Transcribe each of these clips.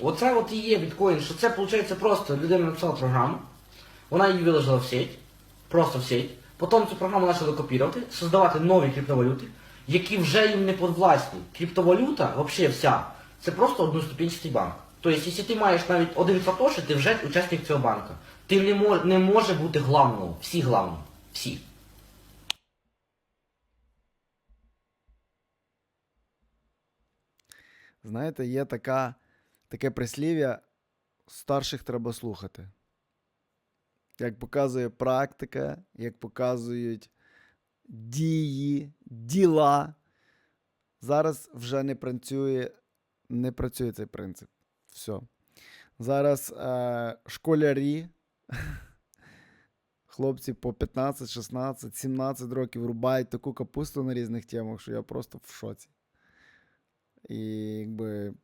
Оце от і є біткоін, що це виходить просто людина написала програму, вона її виложила в сеть, просто в сеть. Потім цю програму почали копірувати, создавати нові криптовалюти, які вже їм не подвласні. Криптовалюта, взагалі вся, це просто одноступінчатий банк. Тобто, якщо ти маєш навіть один сатоші, ти вже учасник цього банка. Ти не, мож, не може бути главного. Всі главні. Всі. Знаєте, є така, таке прислів'я старших треба слухати. Як показує практика, як показують дії, діла. Зараз вже не працює, не працює цей принцип. Все. Зараз е, школярі, хлопці по 15, 16, 17 років рубають таку капусту на різних темах, що я просто в шоці. І якби.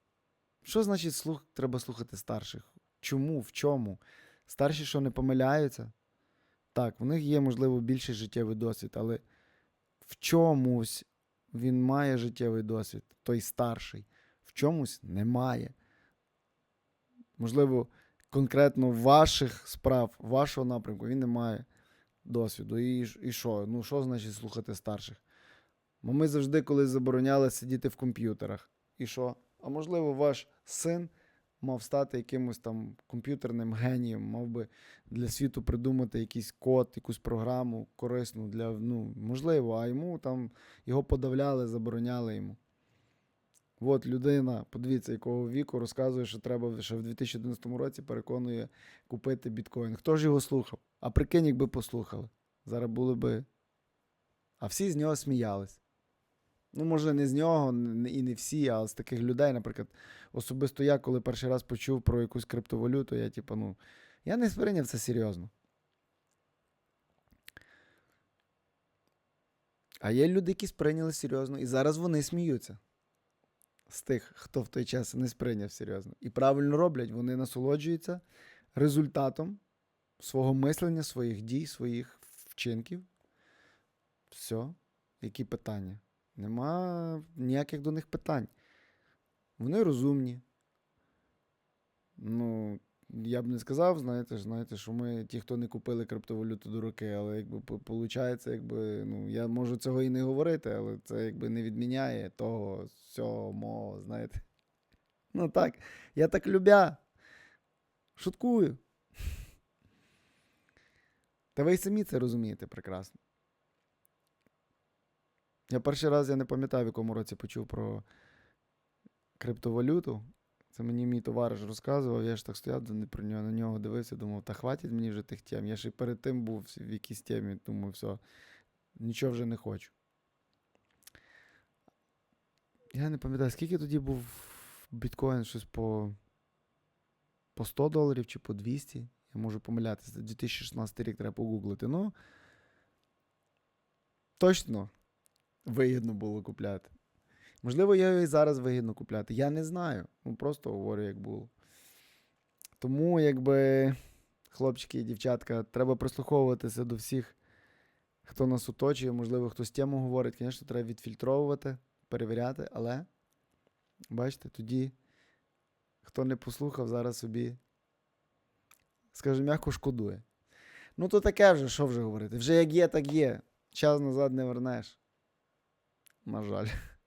Що значить слух, треба слухати старших? Чому? В чому? Старші, що не помиляються? Так, в них є, можливо, більший життєвий досвід, але в чомусь він має життєвий досвід, той старший, в чомусь немає. Можливо, конкретно ваших справ, вашого напрямку він не має досвіду. І, і що? Ну, що значить слухати старших? Бо ми завжди колись забороняли сидіти в комп'ютерах. І що? А можливо, ваш син мав стати якимось там комп'ютерним генієм, мав би для світу придумати якийсь код, якусь програму корисну для. Ну, можливо, а йому там його подавляли, забороняли йому. От людина, подивіться, якого віку, розказує, що треба ще в 2011 році переконує купити біткоін. Хто ж його слухав? А прикинь, якби послухали. Зараз були би. А всі з нього сміялись. Ну, може, не з нього і не всі, а з таких людей, наприклад, особисто я, коли перший раз почув про якусь криптовалюту, я, типу, ну, я не сприйняв це серйозно. А є люди, які сприйняли серйозно, і зараз вони сміються з тих, хто в той час не сприйняв серйозно. І правильно роблять, вони насолоджуються результатом свого мислення, своїх дій, своїх вчинків. Все. Які питання? Нема ніяких до них питань. Вони розумні. Ну, я б не сказав, знаєте, знаєте, що ми, ті, хто не купили криптовалюту дураки, але якби виходить, якби, ну, я можу цього і не говорити, але це якби не відміняє того сьомого, знаєте. Ну так, я так любя. Шуткую. Та ви й самі це розумієте прекрасно. Я перший раз я не пам'ятаю, в якому році почув про криптовалюту. Це мені мій товариш розказував, я ж так стояв про нього, на нього дивився, думав, та хватить мені вже тих тем. Я ж і перед тим був в якійсь темі, думаю, все, нічого вже не хочу. Я не пам'ятаю, скільки тоді був біткоін, щось по, по 100 доларів чи по 200. Я можу помилятися. 2016 рік треба погуглити. Ну, точно вигідно було купляти. Можливо, я і зараз вигідно купляти. Я не знаю. Ну просто говорю, як було. Тому, якби, хлопчики і дівчатка, треба прислуховуватися до всіх, хто нас оточує. Можливо, хтось тему говорить. Звісно, треба відфільтровувати, перевіряти, але бачите, тоді, хто не послухав, зараз собі, скажімо, м'яко шкодує. Ну, то таке вже, що вже говорити? Вже як є, так є. Час назад не вернеш. На жаль.